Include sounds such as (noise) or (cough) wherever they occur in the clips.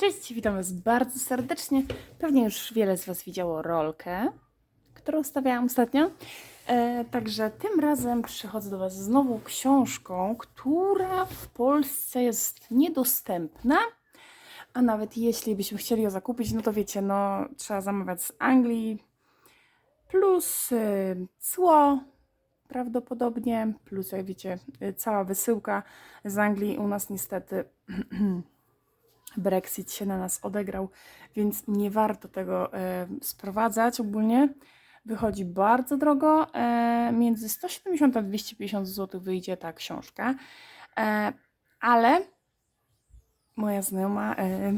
Cześć, witam Was bardzo serdecznie. Pewnie już wiele z Was widziało rolkę, którą stawiałam ostatnio. E, także tym razem przychodzę do Was z nową książką, która w Polsce jest niedostępna. A nawet jeśli byśmy chcieli ją zakupić, no to wiecie, no trzeba zamawiać z Anglii, plus y, cło prawdopodobnie, plus jak wiecie, y, cała wysyłka z Anglii u nas niestety (clears throat) Brexit się na nas odegrał, więc nie warto tego e, sprowadzać ogólnie. Wychodzi bardzo drogo. E, między 170 a 250 zł wyjdzie ta książka. E, ale moja znajoma e,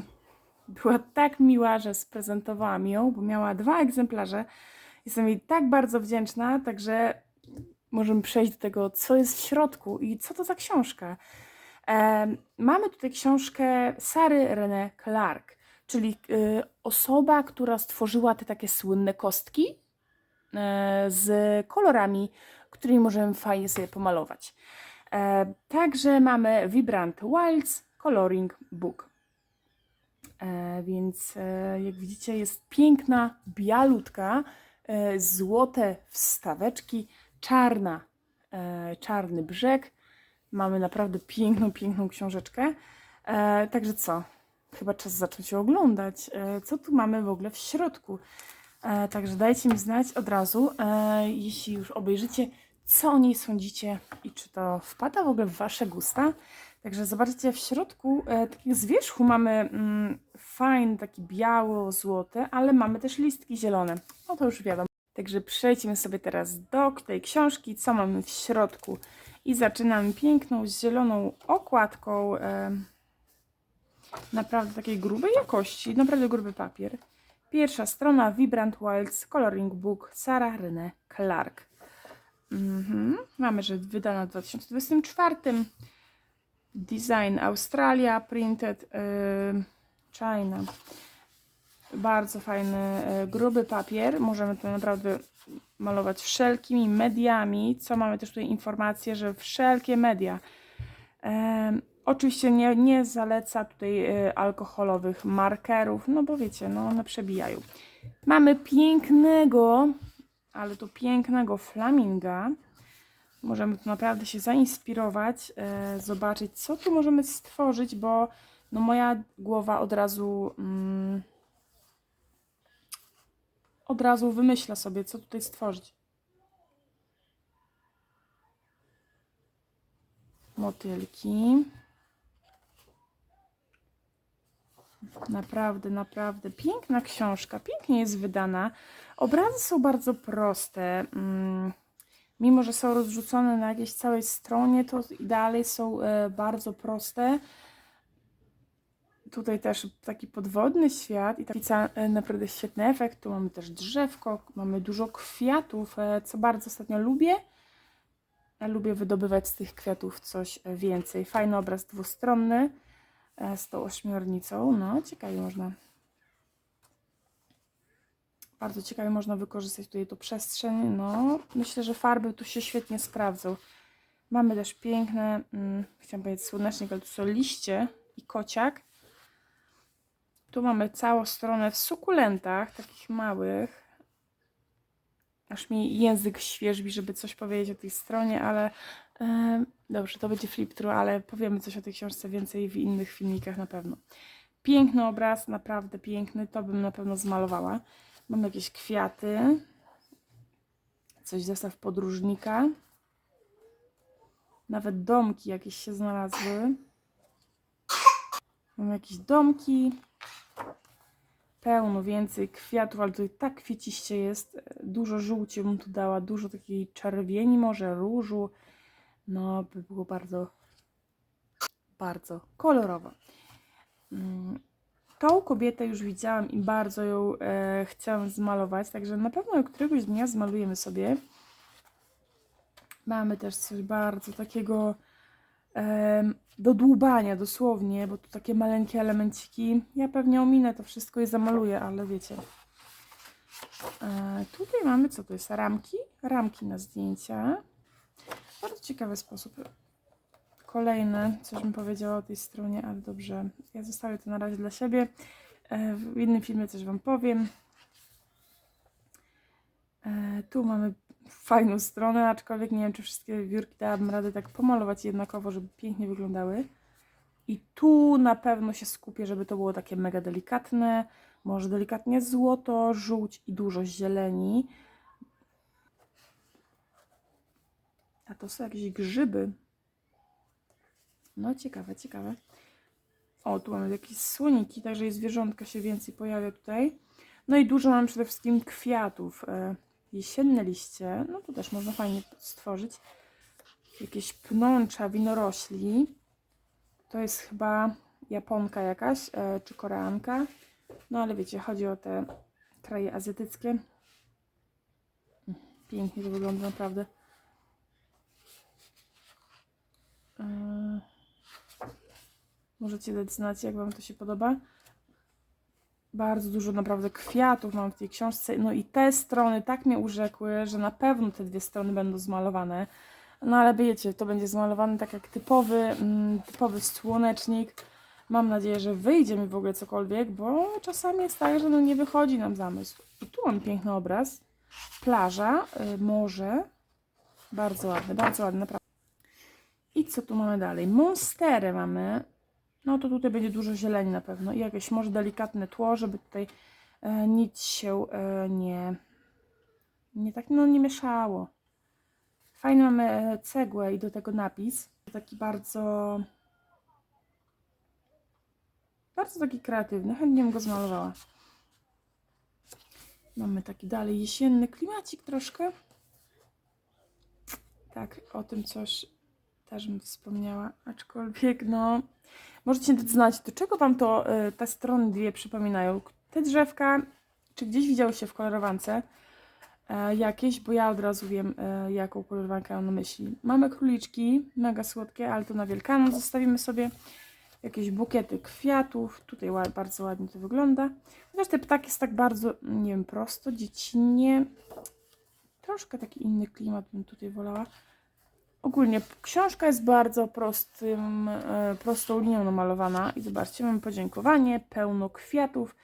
była tak miła, że sprezentowała mi ją, bo miała dwa egzemplarze. Jestem jej tak bardzo wdzięczna, także możemy przejść do tego, co jest w środku i co to za książka. Mamy tutaj książkę Sary René Clark, czyli e, osoba, która stworzyła te takie słynne kostki e, z kolorami, którymi możemy fajnie sobie pomalować. E, także mamy Vibrant Wilds Coloring Book. E, więc jak widzicie jest piękna, bialutka, złote wstaweczki, czarna, czarny brzeg. Mamy naprawdę piękną, piękną książeczkę. E, także co? Chyba czas zacząć ją oglądać. E, co tu mamy w ogóle w środku? E, także dajcie mi znać od razu, e, jeśli już obejrzycie, co o niej sądzicie i czy to wpada w ogóle w Wasze gusta. Także zobaczcie, w środku e, takiego z wierzchu mamy mm, fajny, taki biało-złoty, ale mamy też listki zielone. No to już wiadomo. Także przejdźmy sobie teraz do tej książki, co mamy w środku. I zaczynam piękną, zieloną okładką. E, naprawdę takiej grubej jakości, naprawdę gruby papier. Pierwsza strona Vibrant Wilds Coloring Book Sarah René Clark. Mhm. Mamy, że wydana w 2024. Design Australia, printed yy, China. Bardzo fajny, yy, gruby papier. Możemy to naprawdę malować wszelkimi mediami. Co mamy też tutaj informację, że wszelkie media. Em, oczywiście nie, nie zaleca tutaj y, alkoholowych markerów, no bo wiecie, no one przebijają. Mamy pięknego, ale to pięknego flaminga. Możemy tu naprawdę się zainspirować, e, zobaczyć, co tu możemy stworzyć, bo no moja głowa od razu mm, od razu wymyśla sobie, co tutaj stworzyć. Motylki. Naprawdę, naprawdę piękna książka, pięknie jest wydana. Obrazy są bardzo proste. Mm, mimo, że są rozrzucone na jakiejś całej stronie, to dalej są e, bardzo proste. Tutaj też taki podwodny świat i taki e, naprawdę świetny efekt. Tu mamy też drzewko, mamy dużo kwiatów, e, co bardzo ostatnio lubię. Ja lubię wydobywać z tych kwiatów coś e, więcej. Fajny obraz dwustronny e, z tą ośmiornicą. No, ciekawie można. Bardzo ciekawie można wykorzystać tutaj tą przestrzeń. No, myślę, że farby tu się świetnie sprawdzą. Mamy też piękne, mm, chciałam powiedzieć słonecznik, ale tu są liście i kociak. Tu mamy całą stronę w sukulentach, takich małych. Aż mi język świeżbi, żeby coś powiedzieć o tej stronie, ale dobrze, to będzie flip through, ale powiemy coś o tej książce więcej w innych filmikach na pewno. Piękny obraz, naprawdę piękny, to bym na pewno zmalowała. Mamy jakieś kwiaty, coś zestaw podróżnika. Nawet domki jakieś się znalazły. Mamy jakieś domki. Pełno więcej kwiatów, ale tutaj tak kwieciście jest. Dużo żółci bym tu dała, dużo takiej czerwieni, może różu. No, by było bardzo, bardzo kolorowo. Mm, Tą kobietę już widziałam i bardzo ją e, chciałam zmalować, także na pewno któregoś dnia zmalujemy sobie. Mamy też coś bardzo takiego do dłubania dosłownie, bo tu takie maleńkie elemenciki. Ja pewnie ominę to wszystko i zamaluję, ale wiecie. E, tutaj mamy, co to jest? Ramki? Ramki na zdjęcia. Bardzo ciekawy sposób kolejne, coś bym powiedziała o tej stronie, ale dobrze, ja zostawię to na razie dla siebie. E, W innym filmie coś Wam powiem. E, Tu mamy fajną stronę, aczkolwiek nie wiem, czy wszystkie wiórki dałabym radę tak pomalować jednakowo, żeby pięknie wyglądały. I tu na pewno się skupię, żeby to było takie mega delikatne, może delikatnie złoto, żółć i dużo zieleni. A to są jakieś grzyby. No ciekawe, ciekawe. O, tu mamy jakieś słoniki, także i zwierzątka się więcej pojawia tutaj. No i dużo mam przede wszystkim kwiatów. Jesienne liście, no tu też można fajnie stworzyć. Jakieś pnącza winorośli. To jest chyba Japonka jakaś, e, czy Koreanka. No ale wiecie, chodzi o te kraje azjatyckie. Pięknie to wygląda naprawdę. E, Możecie dać znać, jak Wam to się podoba. Bardzo dużo naprawdę kwiatów mam w tej książce. No i te strony tak mnie urzekły, że na pewno te dwie strony będą zmalowane. No ale wiecie, to będzie zmalowany tak jak typowy, mm, typowy słonecznik. Mam nadzieję, że wyjdzie mi w ogóle cokolwiek, bo czasami jest tak, że no nie wychodzi nam zamysł. I tu mam piękny obraz. Plaża, y, morze. Bardzo ładny, bardzo ładny, naprawdę. I co tu mamy dalej? Monstery mamy. No to tutaj będzie dużo zieleni na pewno i jakieś może delikatne tło, żeby tutaj e, nic się e, nie, nie tak, no nie mieszało. Fajnie mamy e, cegłę i do tego napis. Taki bardzo, bardzo taki kreatywny. Chętnie bym go zmalowała. Mamy taki dalej jesienny klimacik troszkę. Tak, o tym coś też bym wspomniała, aczkolwiek no Możecie znać, do czego Wam to y, te strony dwie przypominają. Te drzewka, czy gdzieś widziały się w kolorowance e, jakieś, bo ja od razu wiem, e, jaką kolorowankę mam na myśli. Mamy króliczki, mega słodkie, ale to na Wielkanoc zostawimy sobie jakieś bukiety kwiatów. Tutaj bardzo ładnie to wygląda. Chociaż te ptaki jest tak bardzo, nie wiem, prosto, dziecinnie. Troszkę taki inny klimat bym tutaj wolała. Ogólnie książka jest bardzo prostym, e, prostą linią namalowana i zobaczcie, mamy podziękowanie, pełno kwiatów,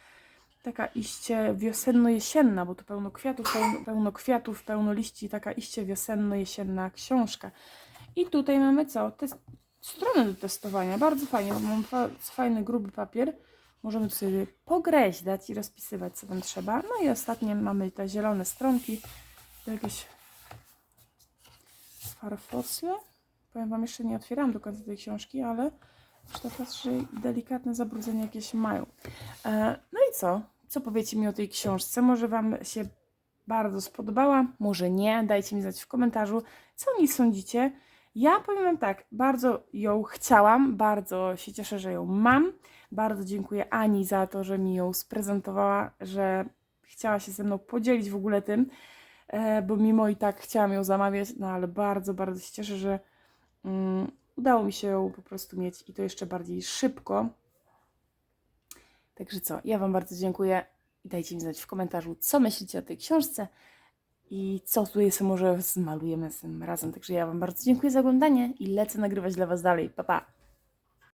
taka iście wiosenno-jesienna, bo to pełno kwiatów, pełno, pełno kwiatów, pełno liści, taka iście wiosenno-jesienna książka. I tutaj mamy co? Te strony do testowania, bardzo fajnie, bo mam fa- fajny, gruby papier, możemy tu sobie pogreźdać i rozpisywać co tam trzeba. No i ostatnie mamy te zielone stronki, jakieś farfosle. Powiem Wam, jeszcze nie otwierałam do końca tej książki, ale już tak patrzę, że delikatne zabrudzenia jakieś mają. E, no i co? Co powiecie mi o tej książce? Może Wam się bardzo spodobała, może nie. Dajcie mi znać w komentarzu, co o niej sądzicie. Ja powiem Wam tak, bardzo ją chciałam, bardzo się cieszę, że ją mam. Bardzo dziękuję Ani za to, że mi ją sprezentowała, że chciała się ze mną podzielić w ogóle tym bo mimo i tak chciałam ją zamawiać, no ale bardzo, bardzo się cieszę, że mm, udało mi się ją po prostu mieć i to jeszcze bardziej szybko. Także co, ja Wam bardzo dziękuję i dajcie mi znać w komentarzu, co myślicie o tej książce i co tutaj sobie może zmalujemy z tym razem. Także ja Wam bardzo dziękuję za oglądanie i lecę nagrywać dla Was dalej. Pa, pa!